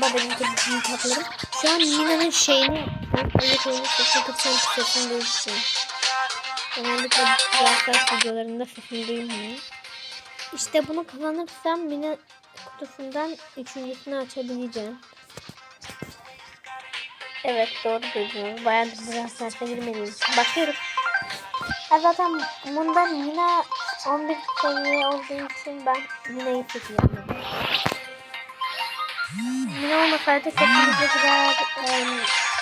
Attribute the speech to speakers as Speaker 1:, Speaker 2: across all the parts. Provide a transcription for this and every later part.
Speaker 1: Merhaba benim kızım tatlarım. Şu an Mina'nın şeyini evet oyunu sesini kısmını sesini değiştiriyorum. Genellikle Brawl videolarında sesini duymuyor. İşte bunu kazanırsam Mina kutusundan üçüncüsünü açabileceğim. Evet doğru duydunuz. Bayağıdır Brawl Stars'a girmediğim için. Bakıyorum. Ha zaten bundan Mina 11 seviye olduğu için ben Mina'yı seçeceğim. Mina olmasaydı kesinlikle birer em,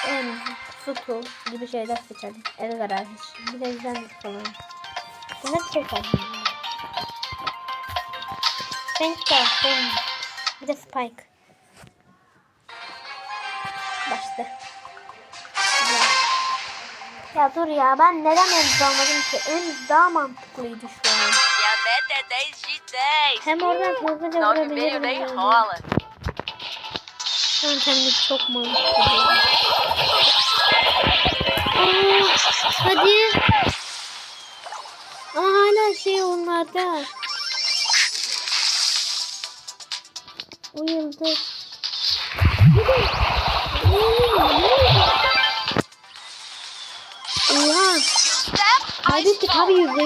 Speaker 1: em, Sutu gibi şeyler seçerdim. Edgar hariç. Bir de yüzden falan. Bunları seçerdim. Frank de Frank. Bir de Spike. Başta. Ya dur ya ben neden Emz almadım ki? Emz daha mantıklıydı şu an.
Speaker 2: Minha meta é 10 de 10.
Speaker 1: Hem oradan hızlıca
Speaker 2: 9,5
Speaker 1: vurabilirim. An kendimi çok mantıklı. Aa, hadi. Ama hala şey onlarda. O yıldız. Oha. Kaybettik abi yüzde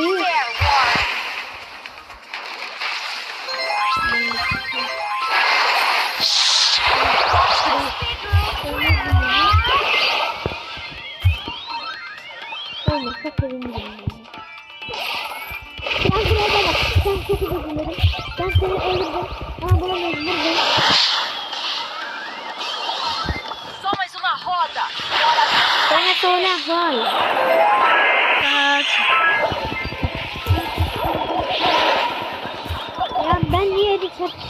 Speaker 1: çok sevindim. Sen buraya bak. Sen çok özür. Ben seni öldürdüm. Ama bulamıyorum. Vurdum.
Speaker 2: Só mais uma roda.
Speaker 1: Bana söyle var. Ya ben niye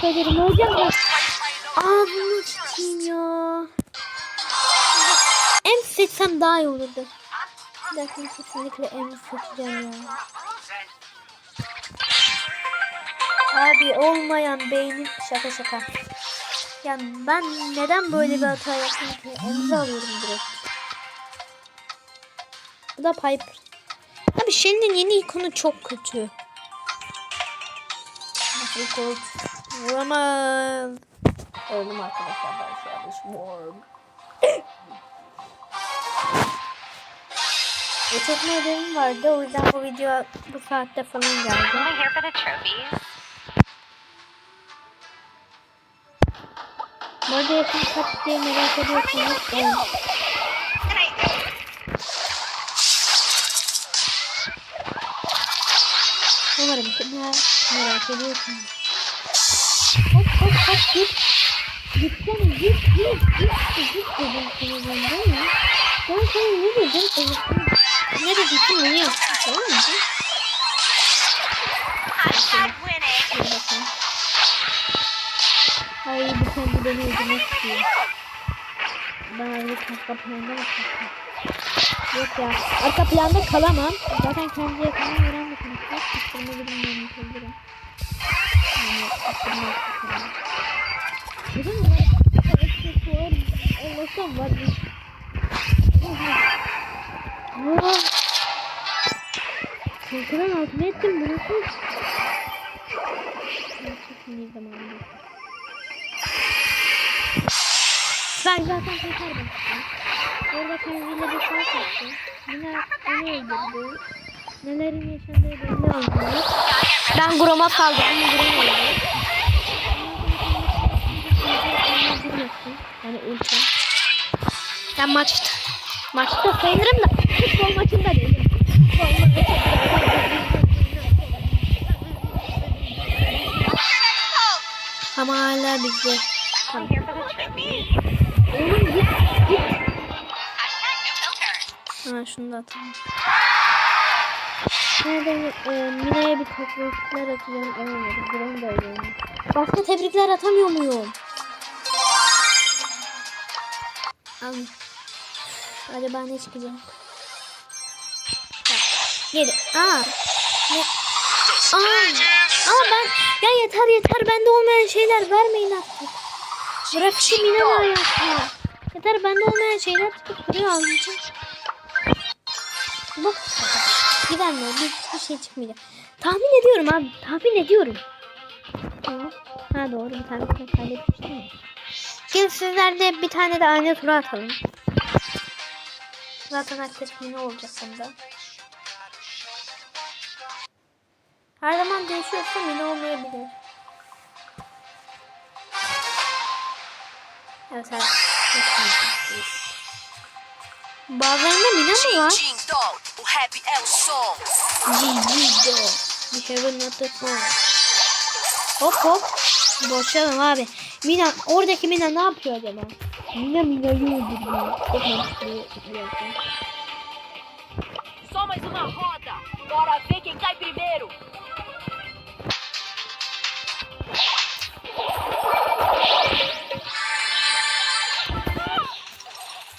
Speaker 1: söylerim? Öleceğim ya. Ağzını sıçayım ya. Em seçsem daha iyi olurdu. Dakika kesinlikle em seçeceğim ya. Abi olmayan beynin şaka şaka. Ya ben neden böyle bir hata yaptım ki? Emzi alıyorum direkt. Bu da Piper. Abi Shelly'nin yeni ikonu çok kötü. Nasıl? Vuramaz. Öldüm arkadaşlar ben şu anda çekme ödevim vardı. O yüzden bu video bu saatte falan geldi. Bu arada yakın kaç diye merak ediyorsanız evet. Umarım ki ne merak ediyorsunuz. Hop hop hop git. Gitsene git git git git dedim sana ben değil mi? Ben sana ne dedim? Evet. Ne dedim onu yaptım tamam mı? Ay bu kendi. Ben öyle arka planda mı ya. Arka planda kalamam. Zaten kendi yakınına gören bir konuşmak. Kıstırma bilmiyorum. Kızdırım. Yani kıstırma kıstırma. Neden mi? Aksesuar olmasam var mı? Aa! Korkudan altına ettim. Bu nasıl? Çok zamanında. Ben zaten kaçardım. Orada kendiyle bir fark etti. Yine onu öldürdü. Nelerin yaşandığı belli oldu. Ben Grom'a kaldım. Ama Grom öldü. Yani ulti. Ben maçta. Maçta sayılırım da futbol maçında değilim. Ama hala bizde. Tamam. Oğlum git git. Ha şunu da atalım. Nerede e, Mine'ye bir tebrikler atacağım. Olmadı. Grom da öyle. Başka tebrikler atamıyor muyum? Al. Acaba ne çıkacak? Yedi. Aa. Ne? Aa. Ama ben ya yeter yeter bende olmayan şeyler vermeyin artık. Bırak şu Mine de ayakta. Yeter bende olmayan şeyler çıkıp duruyor almayacağım. Bak. Gidenler bir, bir şey çıkmayacak. Tahmin ediyorum abi. Tahmin ediyorum. Ha doğru bir tane kaybetmiştim ya. Gelin sizlerle bir tane de aynı tura atalım. Zaten herkes yine olacak bunda. Her zaman değişiyorsa yine olmayabilir. Evet evet. Bazılarında Mina mı var?
Speaker 3: Jing Dog, o Happy El Sol.
Speaker 1: GG go. Bir var not the phone. Hop hop. Boşalım abi. Mina oradaki Mina ne yapıyor acaba? Mina Mina'yı öldürüyor. Çok mantıklı.
Speaker 3: Só mais uma roda. Bora ver quem cai primeiro.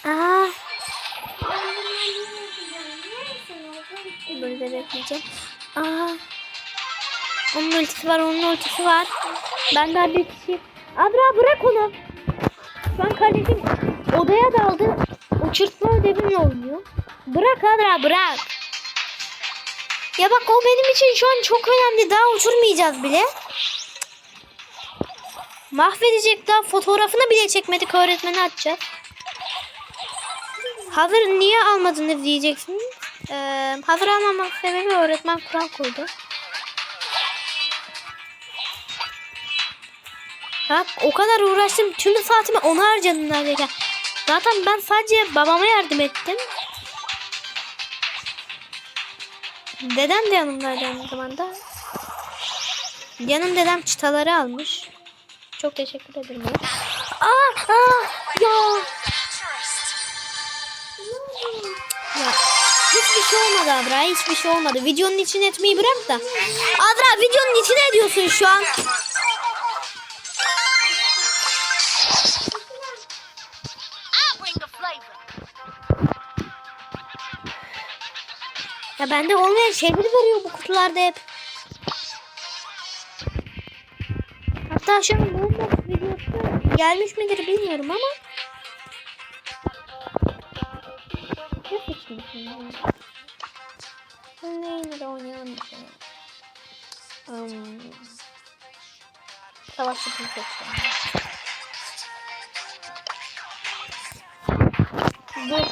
Speaker 1: Aa. Böyle bekleyeceğim. Aa. Onun ultisi var, onun ultisi var. Ben daha bir kişi. Adra bırak onu. Şu an kardeşim odaya daldı. Uçurtma ödevimle oynuyor. Bırak Adra bırak. Ya bak o benim için şu an çok önemli. Daha uçurmayacağız bile. Mahvedecek daha fotoğrafını bile çekmedik öğretmene atacağız. Hazır niye almadınız diyeceksiniz. Ee, hazır almamak sebebi öğretmen kural koydu. Ha, o kadar uğraştım. Tüm saatimi ona harcadım neredeyse. Zaten ben sadece babama yardım ettim. Dedem de yanımdaydı aynı zamanda. Canım dedem çıtaları almış. Çok teşekkür ederim. Aa, aa, ya. Ya hiçbir şey olmadı Adra. Hiçbir şey olmadı. Videonun içine etmeyi bırak da. Adra videonun içine ediyorsun şu an. Ya bende olmayan şeyleri veriyor bu kutularda hep. Şu an bomboş videosu gelmiş midir bilmiyorum ama. Ne seçeyim şimdi? Ben neyini de oynayalım. Um, savaş yapımı seçeceğim. Dur,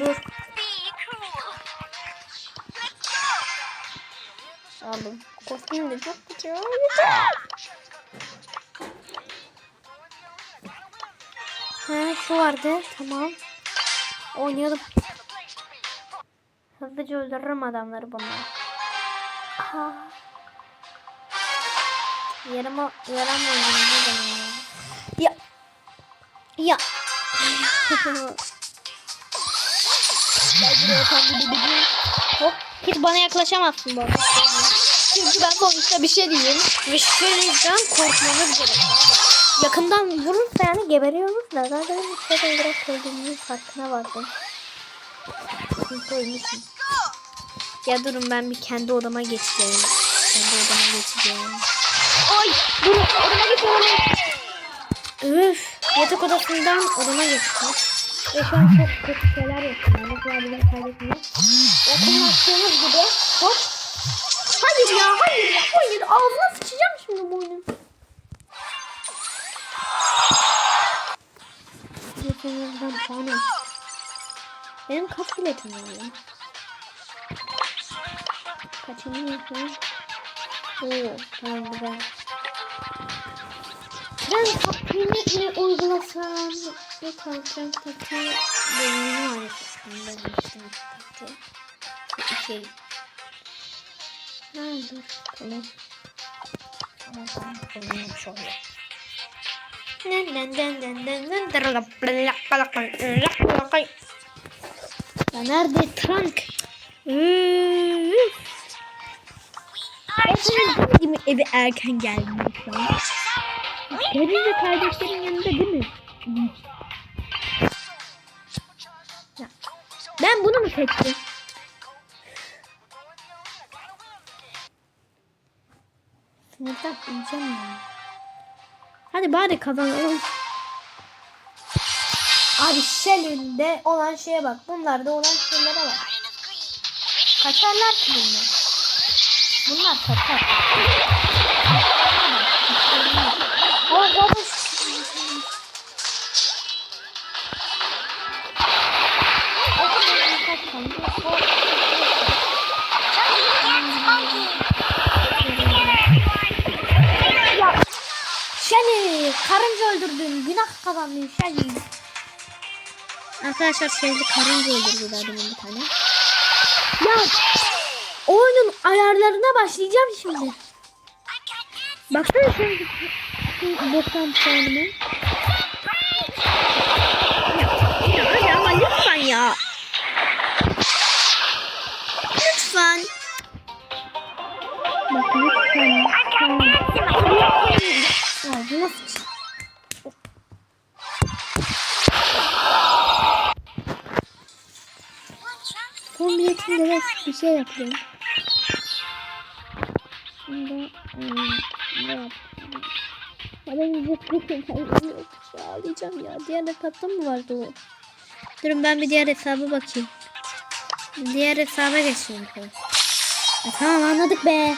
Speaker 1: dur. Aldım. Kostüm de çok güzel. Güzel. Ha şu vardı. Tamam. Oynayalım. Hızlıca öldürürüm adamları bunlar. Aha. Yarama, yaram öldürüm. Ya? Ya. Hop. Hiç bana yaklaşamazsın bu arada. Çünkü ben sonuçta bir şey değilim. Ve şöyle yüzden korkmamız gerekiyor. Yakından vurursa yani geberiyoruz da zaten bir şey olarak öldüğümüzün farkına vardım. Çünkü ölmüşüm. Ya durun ben bir kendi odama geçeceğim. Kendi odama geçeceğim. Oy! Durun odama odama. Üf! Yatak odasından odama geçtim. Ve şu an çok kötü şeyler yapıyorum. Mesela bizim kardeşimiz. Yakınlaştığımız gibi hop. Hayır ya hayır ya hayır. Ağzına sıçacağım şimdi bu Yetenekten puan al. Benim kaç biletim var ya? Kaçıncı yapıyorum? Oo tamam güzel. Ben ne uygulasam? Ne kalacağım taktiği bölümünü var aslında ben. Bir şey. Ha dur tamam. Tamam tamam kullanılmış oluyor. Ya nerede trunk? Üf. Zaten gibi eve erken geldim şu an. Senin de kardeşlerin yanında değil mi? Ben bunu mu seçtim? Sınıftan ineceğim ya. Hadi bari kazanalım. Abi Shell'inde olan şeye bak. Bunlarda olan şeylere bak. Kaçarlar ki bunlar. Bunlar kaçar. Öldürdün. Günah kazandın Şeli. Arkadaşlar Şeli karınca öldürdü demin bir tane. Ya oyunun ayarlarına başlayacağım şimdi. Baksana sen şu boktan puanımı. Ya, ama lütfen ya. Lütfen. Bak lütfen. lütfen. Ya bu nasıl şey? Son bir şey yapıyorum. Şimdi ne yapayım? Bana şey yok. Ağlayacağım ya. Diğer hesapta mı vardı o? Durun ben bir diğer hesaba bakayım. Diğer hesaba arkadaşlar. Ya tamam anladık be.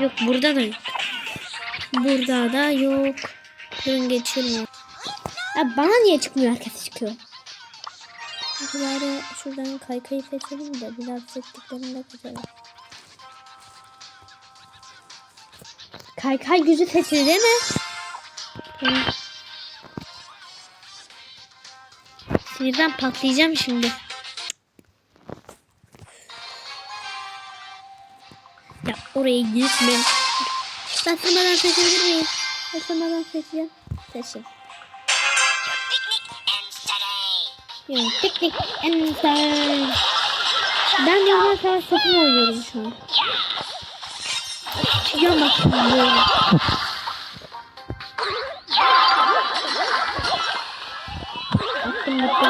Speaker 1: Yok burada da yok. Burada da yok. Durun geçiyorum. Ya bana niye çıkmıyor herkes çıkıyor? Bari şuradan kaykayı seçelim de biraz seçtiklerinde kaçalım. Kaykay gücü seçildi mi? Sinirden patlayacağım şimdi. Ya oraya gitme. Ben sınırdan seçebilir miyim? Ben sınırdan seçeceğim. Seçin. Yok, piknik en sen. Ben normal savaş topu oynuyorum şu an. Ya bak şimdi. Attım bitti.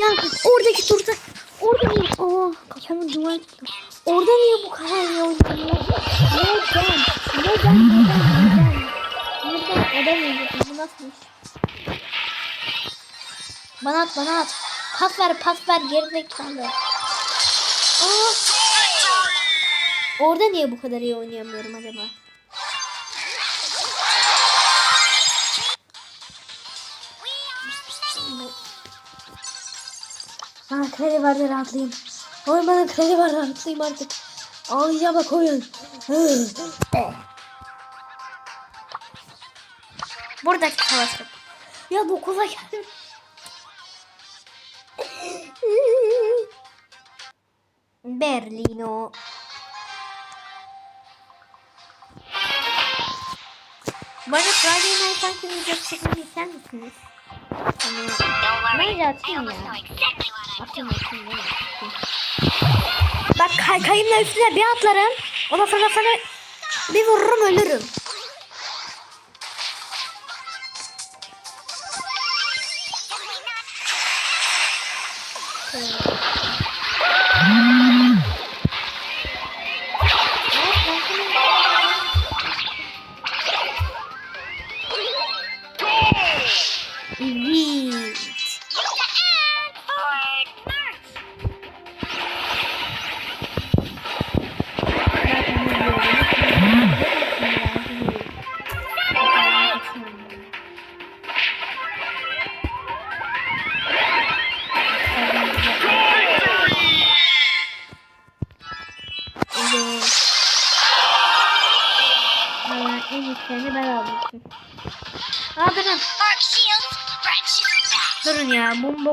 Speaker 1: Ya oradaki turda orada niye? Aa kafamı duvar tuttum. Orada niye bu kadar iyi oynuyorlar? Neden? Neden? Neden? Neden? Neden oynuyorsun? Bu nasıl iş? Bana at bana at. Pas ver pas ver gerizekalı. Aa. Orada niye bu kadar iyi oynayamıyorum acaba? Bana kredi var da rahatlayayım. Oy bana kredi var rahatlayayım artık. Ağlayacağım bak oyun. Buradaki savaşım. Ya 9'a geldim. Berlino. Bana Friday Night Funkin' video çekmemi ister misiniz? Bence atayım ya. Atayım atayım. Bak kay kayımla üstüne bir atlarım. Ondan sonra sana bir vururum ölürüm.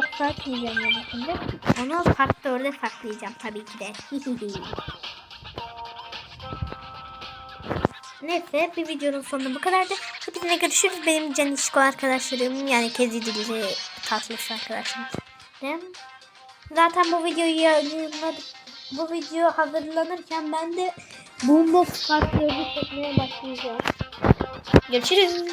Speaker 1: Ya. Boombox saklayacağım ya şimdi. Onu farklı orada saklayacağım tabii ki de. Neyse bir videonun sonunda bu kadardı. Hepinize görüşürüz. Benim canişko arkadaşlarım yani kedi dili tatlısı arkadaşlarım. Zaten bu videoyu yayınladık. Bu video hazırlanırken ben de Boombox kartlarını çekmeye başlayacağım. Görüşürüz.